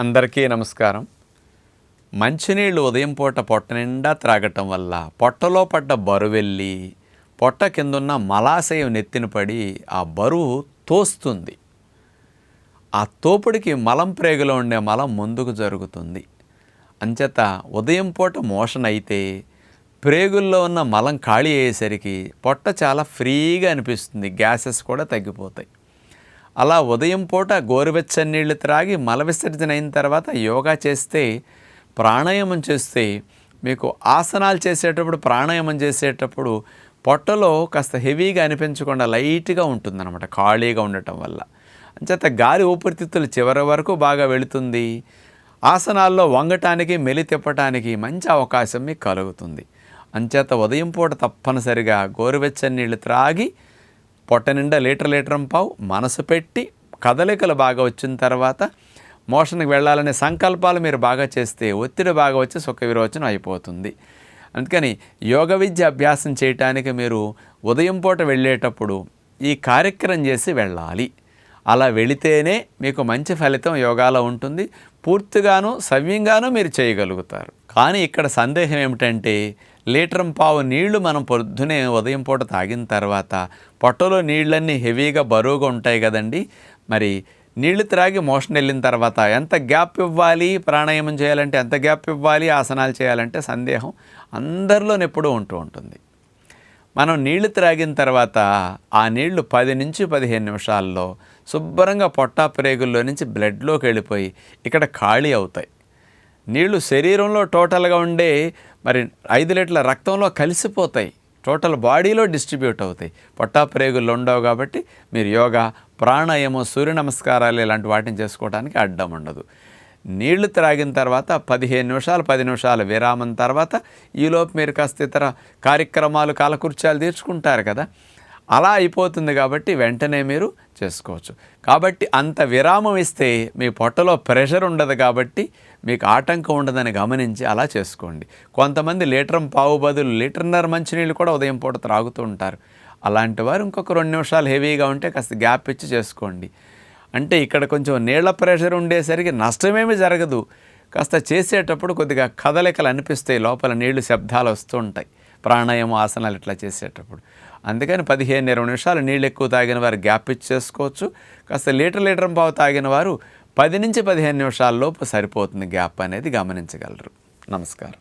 అందరికీ నమస్కారం. మంచినీళ్ళు ఉదయం పూట పొట్ట నిండా త్రాగటం వల్ల పొట్టలో పడ్డ బరువెళ్ళి పొట్ట కిందున్న మలాశయం నెత్తిన పడి ఆ బరువు తోస్తుంది. ఆ తోపుడికి మలం ప్రేగులో ఉండే మలం ముందుకు జరుగుతుంది. అంచేత ఉదయం పూట మోషన్ అయితే ప్రేగుల్లో ఉన్న మలం ఖాళీ అయ్యేసరికి పొట్ట చాలా ఫ్రీగా అనిపిస్తుంది. గ్యాసెస్ కూడా తగ్గిపోతాయి. అలా ఉదయం పూట గోరువెచ్చని నీళ్ళు త్రాగి మల విసర్జన అయిన తర్వాత యోగా చేస్తే ప్రాణాయామం చేస్తే మీకు ఆసనాలు చేసేటప్పుడు ప్రాణాయామం చేసేటప్పుడు పొట్టలో కాస్త హెవీగా అనిపించకుండా లైట్గా ఉంటుందన్నమాట ఖాళీగా ఉండటం వల్ల. అంచేత గాలి ఊపిరితిత్తులు చివరి వరకు బాగా వెళుతుంది. ఆసనాల్లో వంగటానికి మెలి తిప్పటానికి మంచి అవకాశం మీకు కలుగుతుంది. అంచేత ఉదయం పూట తప్పనిసరిగా గోరువెచ్చని నీళ్ళు త్రాగి పొట్ట నిండా లీటర్ లీటర్ పావు మనసు పెట్టి కదలికలు బాగా వచ్చిన తర్వాత మోషన్కి వెళ్ళాలనే సంకల్పాలు మీరు బాగా చేస్తే ఒత్తిడి బాగా వచ్చి సుఖ విరోచనం అయిపోతుంది. అందుకని యోగ విద్య అభ్యాసం చేయటానికి మీరు ఉదయం పూట వెళ్ళేటప్పుడు ఈ కార్యక్రమం చేసి వెళ్ళాలి. అలా వెళితేనే మీకు మంచి ఫలితం యోగాలో ఉంటుంది. పూర్తిగాను సవ్యంగాను మీరు చేయగలుగుతారు. కానీ ఇక్కడ సందేహం ఏమిటంటే లీటర్ పావు నీళ్ళు మనం పొద్దునే ఉదయం పూట తాగిన తర్వాత పొట్టలో నీళ్ళన్నీ హెవీగా బరువుగా ఉంటాయి కదండి. మరి నీళ్ళు త్రాగి మోషన్ వెళ్ళిన తర్వాత ఎంత గ్యాప్ ఇవ్వాలి ప్రాణాయామం చేయాలంటే ఎంత గ్యాప్ ఇవ్వాలి ఆసనాలు చేయాలంటే సందేహం అందరిలో ఎప్పుడూ ఉంటూ ఉంటుంది. మనం నీళ్ళు త్రాగిన తర్వాత ఆ నీళ్ళు పది నుంచి పదిహేను నిమిషాల్లో శుభ్రంగా పొట్టా ప్రేగుల్లో నుంచి బ్లడ్లోకి వెళ్ళిపోయి ఇక్కడ ఖాళీ అవుతాయి. నీళ్ళు శరీరంలో టోటల్గా ఉండే మరి ఐదు లీటర్ల రక్తంలో కలిసిపోతాయి. టోటల్ బాడీలో డిస్ట్రిబ్యూట్ అవుతాయి. పొట్టా ప్రేగులు ఉండవు కాబట్టి మీరు యోగా ప్రాణాయామం సూర్య నమస్కారాలు ఇలాంటి వాటిని చేసుకోవడానికి అడ్డం ఉండదు. నీళ్ళు త్రాగిన తర్వాత పదిహేను నిమిషాలు పది నిమిషాలు విరామం తర్వాత ఈలోపు మీరు కాస్త ఇతర కార్యక్రమాలు కాలకృత్యాలు తీర్చుకుంటారు కదా. అలా అయిపోతుంది కాబట్టి వెంటనే మీరు చేసుకోవచ్చు. కాబట్టి అంత విరామం ఇస్తే మీ పొట్టలో ప్రెషర్ ఉండదు కాబట్టి మీకు ఆటంకం ఉండదని గమనించి అలా చేసుకోండి. కొంతమంది లీటర్ పావు బదులు లీటర్న్నర మంచినీళ్ళు కూడా ఉదయం పూట త్రాగుతూ ఉంటారు. అలాంటి వారు ఇంకొక రెండు నిమిషాలు హెవీగా ఉంటే కాస్త గ్యాప్ ఇచ్చి చేసుకోండి. అంటే ఇక్కడ కొంచెం నీళ్ళ ప్రెషర్ ఉండేసరికి నష్టమేమి జరగదు. కాస్త చేసేటప్పుడు కొద్దిగా కదలికలు అనిపిస్తాయి. లోపల నీళ్ళు శబ్దాలు వస్తూ ఉంటాయి. ప్రాణాయామ ఆసనాలు ఇట్లా చేసేటప్పుడు. అందుకని పదిహేను ఇరవై నిమిషాలు నీళ్ళు ఎక్కువ తాగిన వారు గ్యాప్ ఇచ్చేసుకోవచ్చు కాస్త లీటర్ లీటర్ పావు తాగిన వారు పది నుంచి పదిహేను నిమిషాల లోపు సరిపోతుంది గ్యాప్ అనేది గమనించగలరు. నమస్కారం.